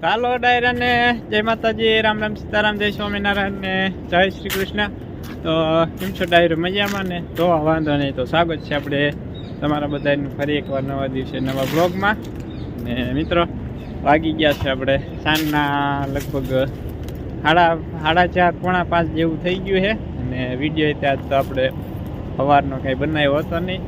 ચાલો ડાયરાને, જય માતાજી, રામ રામ સીતારામ, જય સ્વામિનારાયણ ને જય શ્રી કૃષ્ણ. તો કેમ છો ડાયરો? મજામાં ને? તો વાંધો નહીં, તો સ્વાગત છે આપણે તમારા બધાનું ફરી એકવાર નવા દિવસે નવા બ્લોગમાં. ને મિત્રો, વાગી ગયા છે આપણે સાંજના લગભગ સાડા સાડા ચાર, પોણા પાંચ જેવું થઈ ગયું છે. અને વીડિયો ત્યાં તો આપણે સવારનો કંઈ બનાવ્યો હતો નહીં.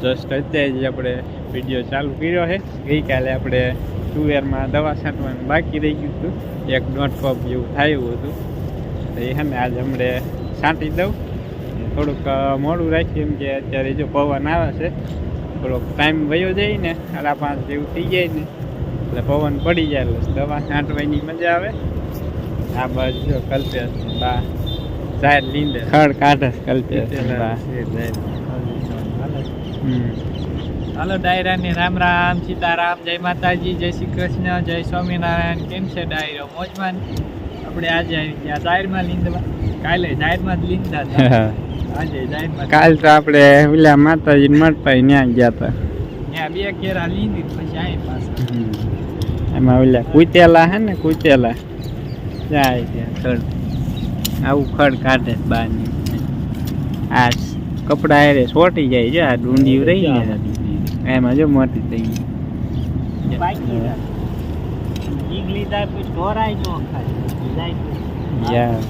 જસ્ટ અત્યારે જ આપણે વીડિયો ચાલુ કર્યો છે. ગઈકાલે આપણે તુવેરમાં દવા છાંટવાનું બાકી રહી ગયું હતું. એક દોઢ કપ જેવું થયું હતું. તો એ ને આજે હમણે છાંટી દઉં. થોડુંક મોડું રાખ્યું એમ કે અત્યારે જો પવન આવે છે થોડોક ટાઈમ વયો જાય ને સાડા પાંચ જેવું થઈ જાય ને એટલે પવન પડી જાય એટલે દવા છાંટવાની મજા આવે. આ બાજુ જો કલ્પેશ બા સાહેબ લીંડે ખડ કાઢે કલ્પેશ બા. હમ. હાલો ડાયરાની રામ રામ સીતારામ જય માતાજી જય શ્રી કૃષ્ણ જય સ્વામિનારાયણ. કેમ છે ડાયરો? મોજમાં આપણે આજે આવી ગયા જાહેરમાં લીંદવા કાલે જાહેરમાં જ લીંદા આજે જાહેરમાં કાલ તો આપણે ઓલા માતાજી મળતા ત્યાં ગયા હતા ત્યાં બે કેરા લીંદી પછી આવી પાછા. એમાં ઓલા કુતેલા હે ને કુતેલા. જાય ત્યાં ખડ. આવું ખડ કાઢે બહારની આ કપડાં હારે સોટી જાય છે આ ડુંડી રહી ને એમાં જો મોટી થઈ ગઈ.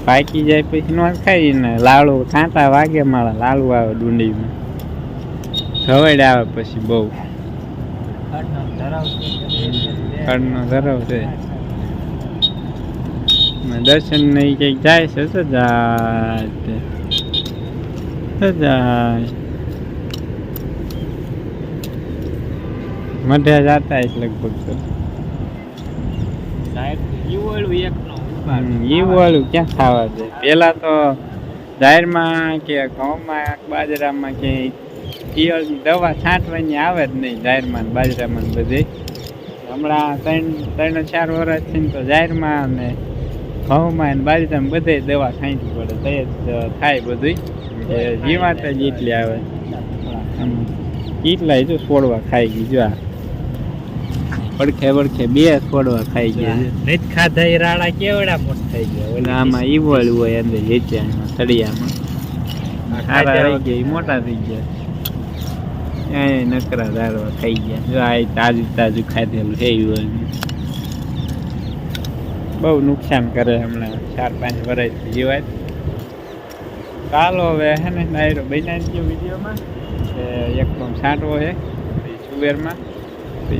પાકી જાય પછી નો ખાઈ ને લાડુ. કાંટા વાગે મારા લાડુ આવે ડુંડીમાં. ખવડ આવે પછી બહુ. ખડનો ધરાવ છે ખડનો ને દર્શન નહીં કંઈક જાય છે સજાય તે સજાય મઢે જાતા હશે લગભગ તો. ઈ વાળું ક્યાં ખાવા દે? પેલા તો જાહેરમાં કે ઘઉંમાં બાજરામાં કે ઈયળની દવા છાંટવાની આવે જ નહીં જાહેરમાં ને બાજરામાં બધે. હમણાં ત્રણ ત્રણ ચાર વર્ષથી તો જાહેરમાં ને ઘઉંમાં ને બાજરામાં બધે દવા છાંટવી પડે તો જ થાય બધું જીવાત જ એટલી આવે. એટલા જો છોડવા ખાઈ ગઈ જો આ. પડખે પડખે બે છોડવા ખાઈ ગયા નહીં ખાધા એ રાડા કેવડા મોટા થઈ ગયા ઓલા આમાં ઈવળ હોય અંદર હેચ્યા તળિયામાં. સારા રહી ગયા મોટા થઈ ગયા. એ નકરા દારવા ખાઈ ગયા. જો આ તાજું તાજું ખાધેલું છે ઈવળ બહુ નુકસાન કરે હમણાં ચાર પાંચ વર્ષથી જીવાય ચાલો હવે હે ને નાયરો બનાવી ગયો વિડીયોમાં. એકદમ એક છાંટવો છે સુવેરમાં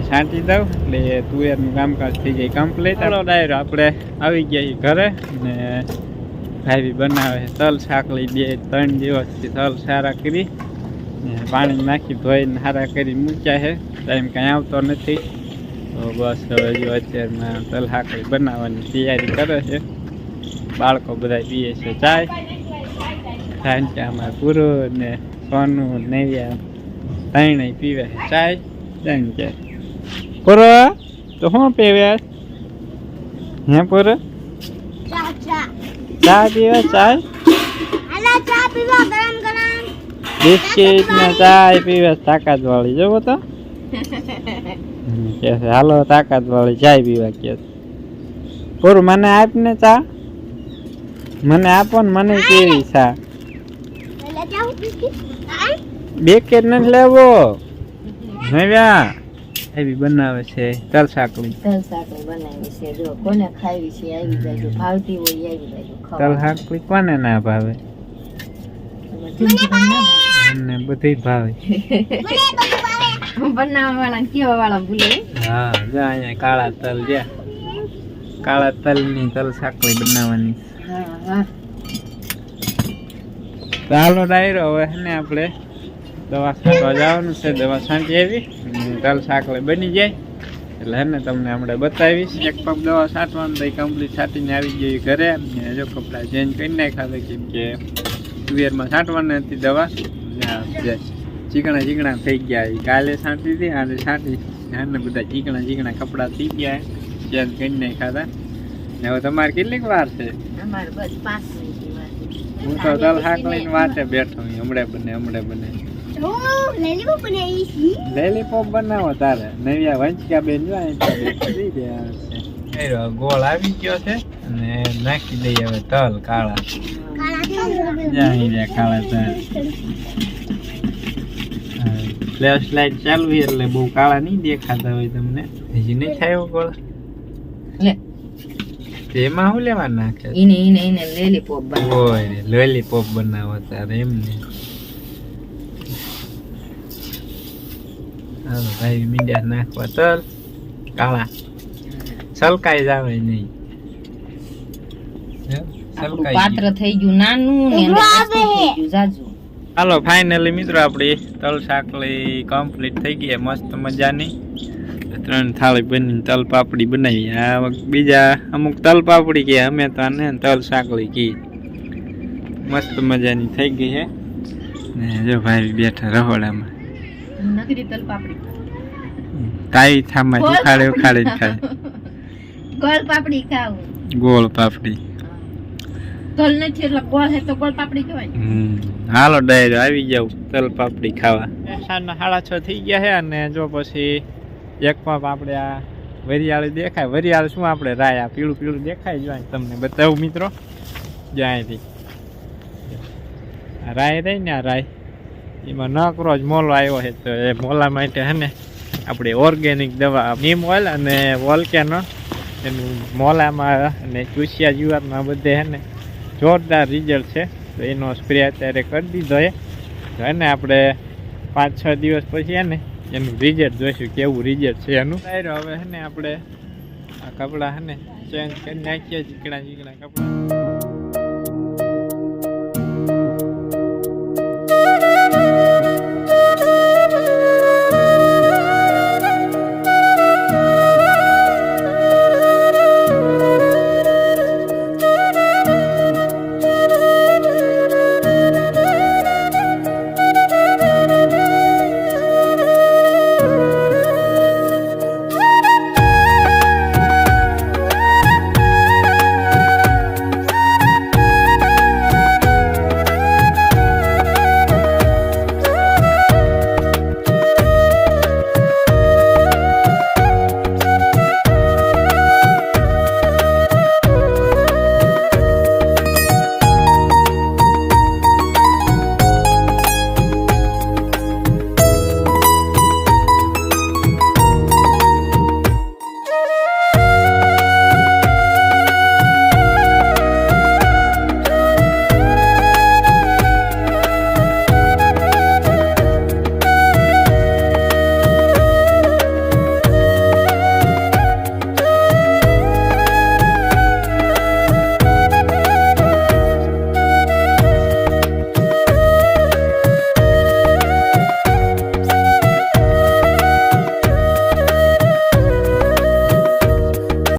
છાંટી દઉં એટલે તુવેરનું કામકાજ થઈ જાય કમ્પ્લીટ ચાલો ડાયરો આપણે આવી ગયા ઘરે ને ભાઈ બનાવે છે તલ શાકલી બે ત્રણ દિવસથી તલ સારા કરી ને પાણી નાખી ધોઈને સારા કરી મૂક્યા છે. ટાઈમ કાંઈ આવતો નથી. તો બસ હવે જો અત્યારમાં તલ શાકલી બનાવવાની તૈયારી કરે છે. બાળકો બધા પીએ છે ચાય. સાંચામાં પૂરો ને સોનું નેવ્યા ત્રણેય પીવે છે ચાય. ત્રણ કે પૂરો તો શું પીવ્યા હે પૂરો? ચા પીવા ચા બિસ્કીટ ને ચા પીવા તાકાત વાળી જો તો કે હાલો તાકાત વાળી ચાય પીવા કે છે. મને આપ ને ચા? મને આપો ને મને કેવી ચા? બે કેટ નથી લેવો. નવ્યા એવી બનાવે છે તલ સાકળી તલ સાકળી બનાવી છે જો કોને ખાવી છે આવી જાય ભાવતી હોય આવી જાય તલ સાકળી કોને ના ભાવે? અમને બધી ભાવે. બનાવવા વાળા કેવા વાળા ભૂલે. હા જા અહીંયા કાળા તલ જ્યાં કાળા તલની તલ સાકળી બનાવવાની. હા હા. ચાલો ડાયરો હવે ને આપણે? દવા છાંટવા જવાનું છે દવા છાંટી આવી. તલ સાકળી બની જાય. એટલે હે ને તમને હમણાં બતાવીશ. એક પગ દવા છાંટવાનું તો કમ્પ્લીટ છાંટીને આવી ગઈ ઘરે. અને જો કપડાં ચેન્જ કરી નાખ્યા કેમ કે તુવેરમાં છાંટવાની હતી દવા. જે ચીકણા ચીકણા થઈ ગયા. કાલે છાંટી હતી આજે છાંટી. ને બધા ચીકણા ચીકણા કપડાં થઈ ગયા. ચેન્જ કરી નાખ્યા હતા. ને હવે તમારે કેટલીક વાર છે. હું તો દલ હાક લઈને વાંચે બેઠો. હમણાં બને હમણાં બને. લેલીપોપ બનાવી છી? લેલીપોપ બનાવો તારે. નવ્યા વંચકા બેન જો ગોળ આવી ગયો છે અને નાખી દઈએ હવે તલ કાળા. જાણી રહ્યા કાળા તલ. ફ્લેશ લાઈટ ચાલવી એટલે બહુ કાળા નહીં દેખાતા હોય તમને. હજી નહીં થાય એવો ગોળ? લે. તેમાં શું લેવા નાખે? એને એને એને લેલીપોપ બનાવો. લોલીપોપ બનાવો તારે એમને હાલો ભાઈ મીડિયા નાખવા તલ કાળા. સલકાઈ જાવે નહીં. પાત્ર. થઈ ગયું નાનું ને જાજુ. હાલો ફાઇનલી મિત્રો આપણી તલ શાકલી કમ્પ્લીટ થઈ ગઈ મસ્ત મજાની. ત્રણ થાળી બની તલ પાપડી બનાવી. આ બીજા અમુક તલ પાપડી કે અમે તો આને તલ શાકલી કી. મસ્ત મજાની થઈ ગઈ છે. ને જો ભાઈ બેઠા રહોડામાં. નગરી તલ પાપડી. તાઈ થામાં જો ખાડે ખાડે ખાય ગોળ પાપડી ખાવ. ગોળ પાપડી. તલ નથી એટલે ગોળ હે તો ગોળ પાપડી કહેવાય હાલો ડાયરો આવી જાવ તલ પાપડી ખાવા. સાંજના સાડા છ થઈ ગયા છે અને જો પછી એક પાપ આપણે આ વરિયાળી દેખાય. વરિયાળ શું આપણે રાય આ પીળું પીળું દેખાય જો તમને બતાવું મિત્રો. જ્યાંથી રાય રહી ને આ રાય. એમાં નકરો જ મોલો આવ્યો છે તો એ મોલા માટે છે ને આપણે ઓર્ગેનિક દવા નીમ ઓઇલ અને વોલ્કેનો એનું મોલામાં અને ચૂસિયા જીવાતમાં બધે છે ને જોરદાર રિઝલ્ટ છે. તો એનો સ્પ્રે અત્યારે કરી દીધો એ તો એને આપણે પાંચ છ દિવસ પછી ને એનું રિઝલ્ટ જોઈશું, કેવું રિઝલ્ટ છે એનું. હવે છે ને આપણે આ કપડાં છે ને ચેન્જ કરી નાખીએ ચીકણા ચીકણા કપડાં.